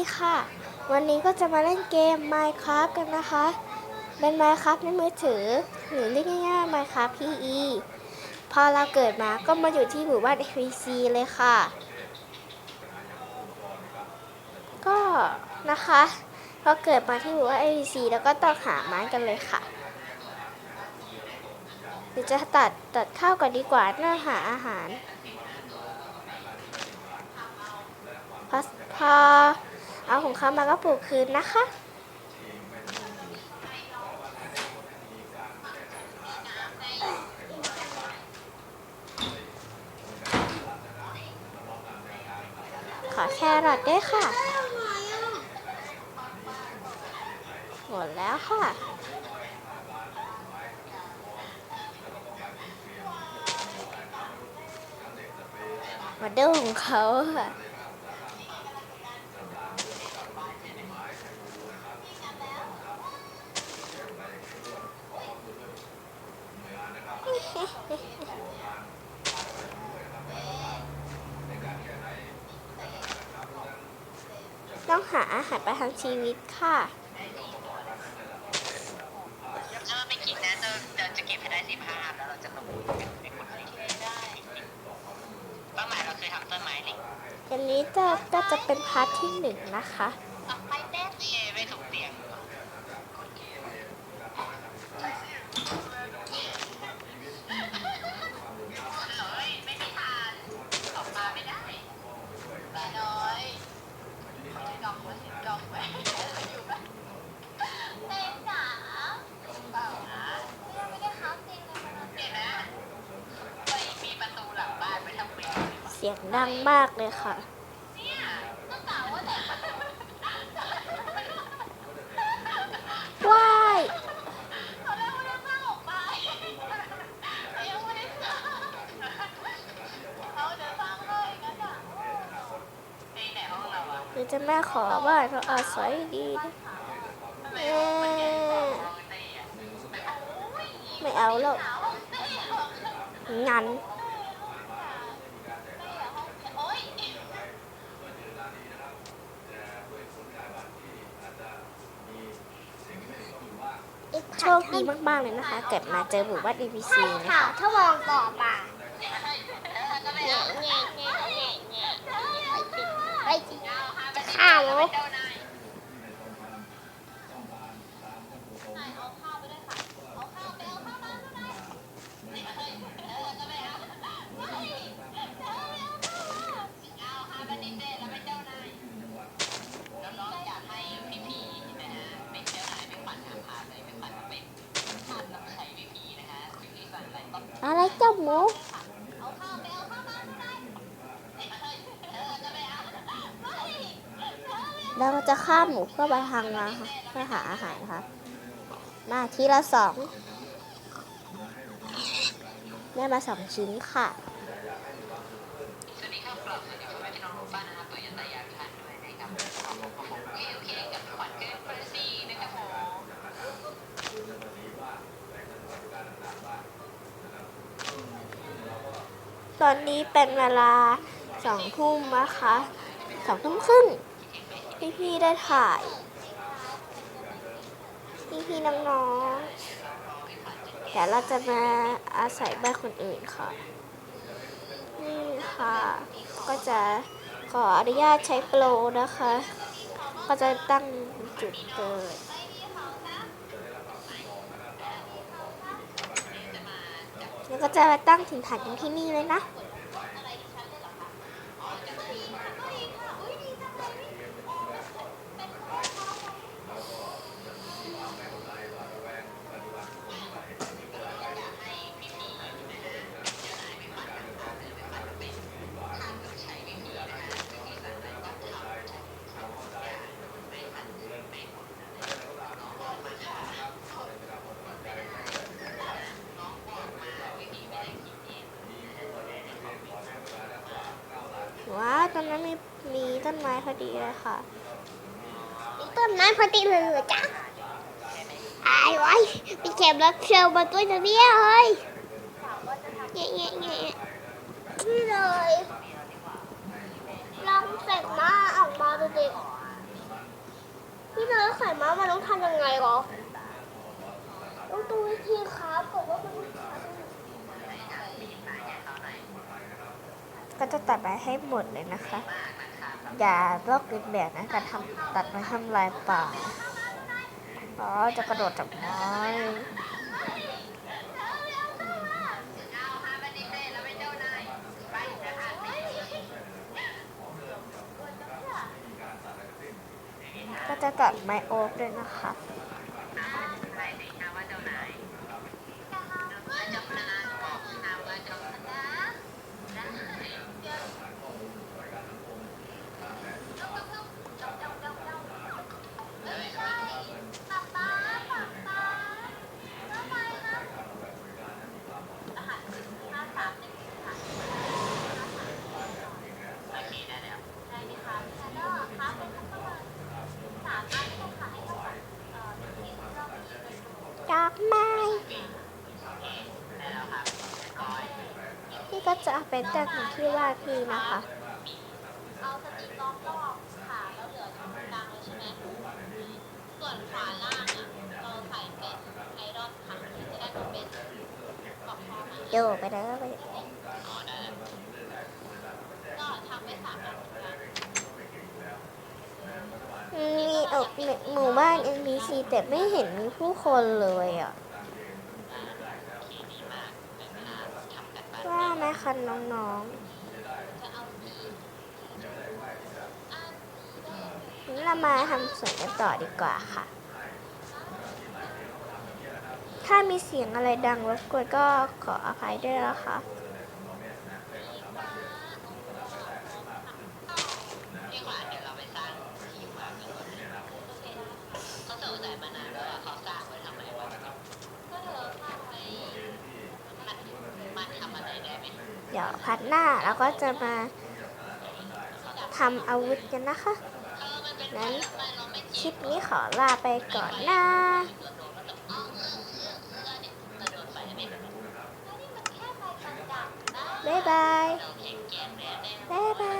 ดีค่ะ วันนี้ก็จะมาเล่นเกม Minecraft กันนะคะ เป็น Minecraft ในมือถือ หรือเรียกง่ายๆ Minecraft PE พอเราเกิดมาก็มาอยู่ที่หมู่บ้าน FVC เลยค่ะ ก็นะคะพอเกิดมาที่หมู่บ้าน FVC แล้วก็ต้องหาไม้กันเลยค่ะเดี๋ยวจะตัดตัดข้าวก่อนดีกว่าเนื่อหาอาหารพอ เอาของเขามาก็ปลูกคืนนะคะ ขอแครอทด้วยค่ะ หมดแล้วค่ะมาดูของเขาค่ะ ต้องหาอาหารประทังชีวิตค่ะถ้าไม่กินนะจะจะจะเก็บให้ได้สิบห้าแล้วเราจะลงไปขุดเหล็กได้เป้าหมายเราคือทำต้นไม้เหล็กอันนี้จะก็จะเป็นพาร์ทที่หนึ่งนะคะ สียงดังมากเลยค่ะ ว้ายตอนแรกไม่ได้สร้างออกไปยังไม่ได้สร้างเขาจะสร้างเลยนะในไหรือจะแม่ขอบ้าเราอาศัยดีนะทำไม่เอะโอ้ยไม่เอาแล้วสาวห้องเต้ห้องเต้งั้น โชคดีมาก ๆ เลยนะคะ เกิดมาเจอหมู่บ้าน ABC นะค่ะคะ ถ้ามองต่อมาก็ไม่แง่เอาแง่แง่แง่แง่ไปจิเอาห้าไปข้าวเจ้านายอะ ไรเจ้าหมูเราจะข้ามหมูเพื่อไปทางมาค่ะเพื่อหาอาหารค่ะมาทีละสองได้มาสองชิ้นค่ะ ตอนนี้เป็นเวลาสองทุ่มนะคะสองทุ่มครึ่งพี่ๆได้ถ่าย พี่ๆน้องๆแต่เราจะมาอาศัยบ้านคนอื่นค่ะ นี่ค่ะ ก็จะขออนุญาตใช้โปรนะคะ ก็จะตั้งจุดเกิด แล้วก็จะมาตั้งถิ่นฐานกันที่นี่เลยนะ ว้าตอนนั้นมีมีต้นไม้พอดีเลยค่ะต้นไม้พอดีเลยเหรอจ๊ะอายไว้มีแขกรับเชิญมาด้วยนะเนี่ยเฮ้ยแง่แง่แง่นี่เลยลองแต่งหน้าออกมาดูดิไข่ม้ามันต้องทำยังไงหรอต้องดูวิธีครับบอกว่ามันต้องทำยังไง ก็จะตัดไปให้หมดเลยนะคะ อย่าลอกเลียนแบบนะการทำตัดไม้ทำลายป่าอ๋อจะกระโดดจับไม้อยก็จะตัดไม้โอ๊กด้วยนะคะ ก็จะเอาไปตั้งอยู่ที่ว่าพี่นะคะ เอาสติกล้องรอบขาแล้วเหลือตรงกลางเลยใช่ไหมส่วนขวาล่างอะเราใส่เป็นไอรอนทั้งที่จะได้มาเป็นกรอบทองมาโยกไปเลยไปอ๋อได้แล้วก็ทำไปสามอันเหมือนกันมีเออหมู่บ้าน NPC แต่ไม่เห็นมีผู้คนเลยอะ โอเคดีมากเป็นเวลาทำกันบ้านว่าไหมคะน้องจะเอาสีอันนี้ได้ๆเรามาทำสวนกันต่อดีกว่าค่ะ ถ้ามีเสียงอะไรดังรบกวนก็ขออภัยด้วยนะคะ เรียกว่าเดี๋ยวเราไปสร้างทีมมากันก่อนเลยเขาสงสัยมานานแล้วว่าเขาสร้างไว้ทำไมวะก็เธอสร้างไว้มันมันทำอะไรได้ไหม เดี๋ยวพัดหน้าเราก็จะมาทำอาวุธกันนะคะนั้นคลิปนี้ขอลาไปก่อนนะบ๊ายบายบ๊ายบาย